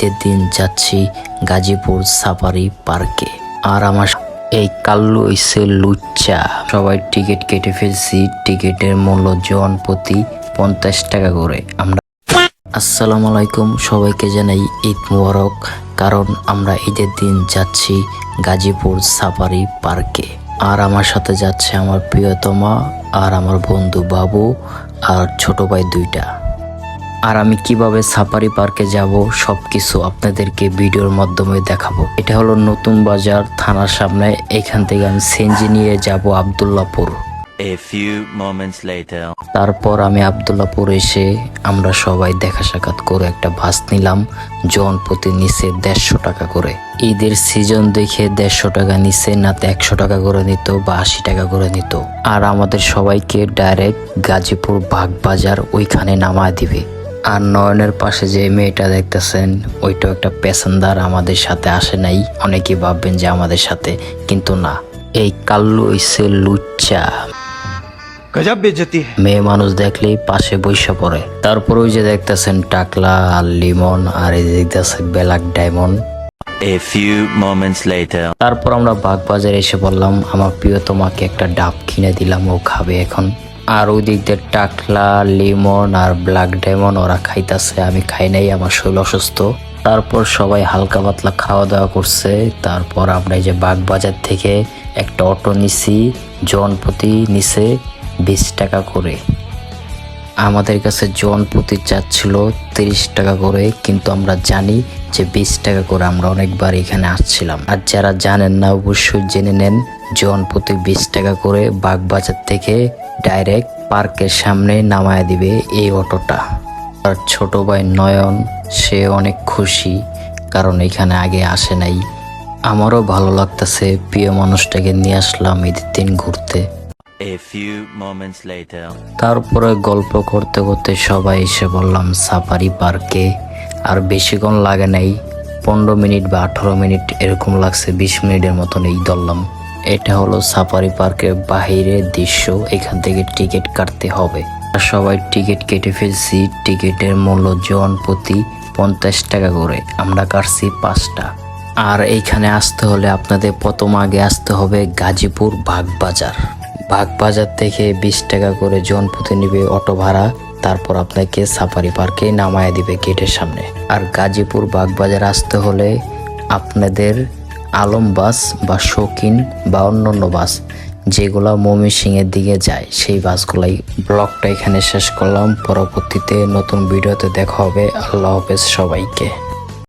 ঈদের দিন যাচ্ছি গাজীপুর সাফারি পার্কে। আর আমার এই কাল্লু ইসে লুচ্চা। সবাই টিকিট কেটে ফেলছি। টিকিটের মূল্য জন প্রতি পঞ্চাশ টাকা করে। আমরা আসসালামু আলাইকুম। সবাইকে জানাই ঈদ মুবারক। কারণ আমরা ঈদের দিন যাচ্ছি গাজীপুর সাফারি পার্কে। আর আমার সাথে যাচ্ছে আমার প্রিয়তমা, আর আমার বন্ধু বাবু, আর ছোট ভাই দুইটা। আর আমি কীভাবে সাফারি পার্কে যাব সব কিছু আপনাদেরকে ভিডিওর মাধ্যমে দেখাবো। এটা হলো নতুন বাজার থানার সামনে এখান থেকে আমি সেনজি নিয়ে যাব Abdullahpur. A few moments later. তারপর আমি আবদুল্লাপুর এসে আমরা সবাই দেখা সাক্ষাৎ করে একটা বাস নিলাম জন প্রতি নিচে দেড়শো টাকা করে। ঈদের সিজন দেখে দেড়শো টাকা নিচে না তো একশো টাকা করে নিত বা আশি টাকা করে নিত। আর আমাদের সবাইকে ডাইরেক্ট গাজীপুর বাগবাজার ওইখানে নামায় দিবে। আর নয়নের পাশে যে মেয়েটা দেখতেছেন ওইটাও একটা প্যাসেঞ্জার আমাদের সাথে আসে নাই। অনেকে ভাববেন যে আমাদের সাথে কিন্তু না। এই কাল্লু হইছে লুচ্চা। মেয়ে মানুষ দেখলেই পাশে বৈশা পড়ে। তারপর ওই যে দেখতেছেন টাকলা আর লিমন আর এই দেখতেছে black diamond. A few moments later. তারপর আমরা বাগবাজারে এসে বললাম আমার প্রিয় তোমাকে একটা ডাব কিনে দিলাম ও খাবে এখন। আর ওই দিক দিয়ে টাকলা, লিমন আর ব্ল্যাক ডায়মন্ড ওরা খাইতাছে, আমি খাই নাই, আমার শরীর অসুস্থ। তারপর সবাই হালকা পাতলা খাওয়া দাওয়া করছে, তারপর আমরা এই যে বাগবাজার থেকে একটা অটো নিছি, জনপতি নিছে, বিশ টাকা করে। আমাদের কাছে জন প্রতি চাচ্ছিল তিরিশ টাকা করে, কিন্তু আমরা জানি যে বিশ টাকা করে আমরা অনেকবার এখানে আসছিলাম। আর যারা জানেন না, অবশ্যই জেনে নেন জন প্রতি বিশ টাকা করে বাগবাজার থেকে ডাইরেক্ট পার্কের সামনে নামায় দিবে এই অটোটা। আর ছোট ভাই নয়ন, সে অনেক খুশি, কারণ এখানে আগে আসে নাই। আমারও ভালো লাগতেছে, প্রিয় মানুষটাকে নিয়ে আসলাম ঈদের দিন ঘুরতে। তারপরে গল্প করতে করতে সবাই এসে বললাম, সাফারি পার্কে আর বেশিক্ষণ লাগে নাই। পনেরো মিনিট বা আঠারো মিনিট এরকম লাগছে, বিশ মিনিটের মতন এই ধরলাম এটা হলো সাফারি পার্কের বাহিরের দৃশ্য। এখান থেকে টিকিট কাটতে হবে। আর সবাই টিকিট কেটে ফেলছি। টিকিটের মূল্য জন প্রতি পঞ্চাশ টাকা করে। আমরা কাটছি পাঁচটা। আর এইখানে আসতে হলে আপনাদের প্রথম আগে আসতে হবে গাজীপুর বাগবাজার। বাগবাজার থেকে বিশ টাকা করে জন প্রতি নিবে অটো ভাড়া, তারপর আপনাকে সাফারি পার্কে নামায় দিবে গেটের সামনে। আর গাজীপুর বাগবাজার আসতে হলে আপনাদের আলম বাস বা শৌখিন বা অন্যান্য বাস, যেগুলা ময়মনসিংহের দিকে যায়, সেই বাসগুলাই। ব্লগটা এখানে শেষ করলাম। পরবর্তীতে নতুন ভিডিওতে দেখা হবে। আল্লাহ হাফেজ সবাইকে।